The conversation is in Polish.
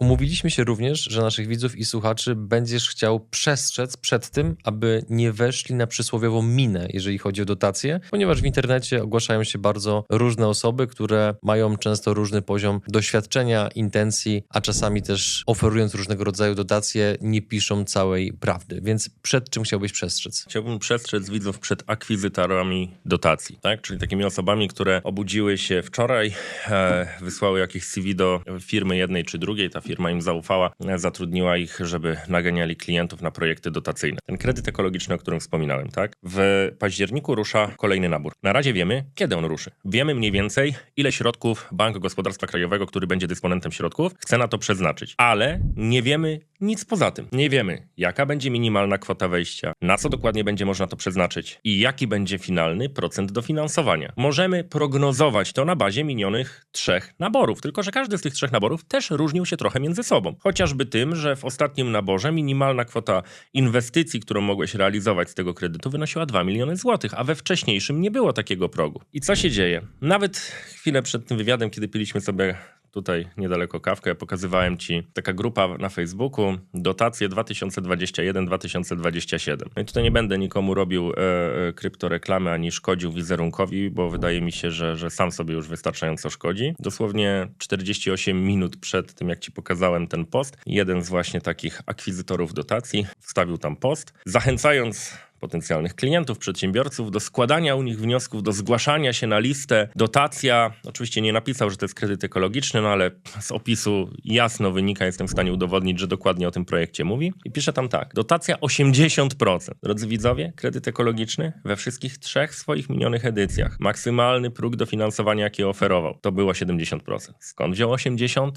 Umówiliśmy się również, że naszych widzów i słuchaczy będziesz chciał przestrzec przed tym, aby nie weszli na przysłowiową minę, jeżeli chodzi o dotacje, ponieważ w internecie ogłaszają się bardzo różne osoby, które mają często różny poziom doświadczenia, intencji, a czasami też oferując różnego rodzaju dotacje, nie piszą całej prawdy. Więc przed czym chciałbyś przestrzec? Chciałbym przestrzec widzów przed akwizytorami dotacji, tak? czyli takimi osobami, które obudziły się wczoraj, e, wysłały jakieś CV do firmy jednej czy drugiej, ta firma im zaufała, zatrudniła ich, żeby naganiali klientów na projekty dotacyjne. Ten kredyt ekologiczny, o którym wspominałem, tak? W październiku rusza kolejny nabór. Na razie wiemy, kiedy on ruszy. Wiemy mniej więcej, ile środków Bank Gospodarstwa Krajowego, który będzie dysponentem środków, chce na to przeznaczyć. Ale nie wiemy nic poza tym. Nie wiemy, jaka będzie minimalna kwota wejścia, na co dokładnie będzie można to przeznaczyć i jaki będzie finalny procent dofinansowania. Możemy prognozować to na bazie minionych trzech naborów, tylko że każdy z tych trzech naborów też różnił się trochę między sobą. Chociażby tym, że w ostatnim naborze minimalna kwota inwestycji, którą mogłeś realizować z tego kredytu, wynosiła 2 miliony złotych, a we wcześniejszym nie było takiego progu. I co się dzieje? Nawet chwilę przed tym wywiadem, kiedy piliśmy sobie tutaj niedaleko kawkę, ja pokazywałem ci taka grupa na Facebooku, dotacje 2021-2027. No i tutaj nie będę nikomu robił e, e, kryptoreklamy ani szkodził wizerunkowi, bo wydaje mi się, że, że sam sobie już wystarczająco szkodzi. Dosłownie 48 minut przed tym, jak ci pokazałem ten post, jeden z właśnie takich akwizytorów dotacji wstawił tam post, zachęcając potencjalnych klientów, przedsiębiorców do składania u nich wniosków, do zgłaszania się na listę. Dotacja, oczywiście nie napisał, że to jest kredyt ekologiczny, no ale z opisu jasno wynika, jestem w stanie udowodnić, że dokładnie o tym projekcie mówi. I pisze tam tak, dotacja 80%. Drodzy widzowie, kredyt ekologiczny we wszystkich trzech swoich minionych edycjach. Maksymalny próg dofinansowania, jaki oferował, to było 70%. Skąd wziął 80%?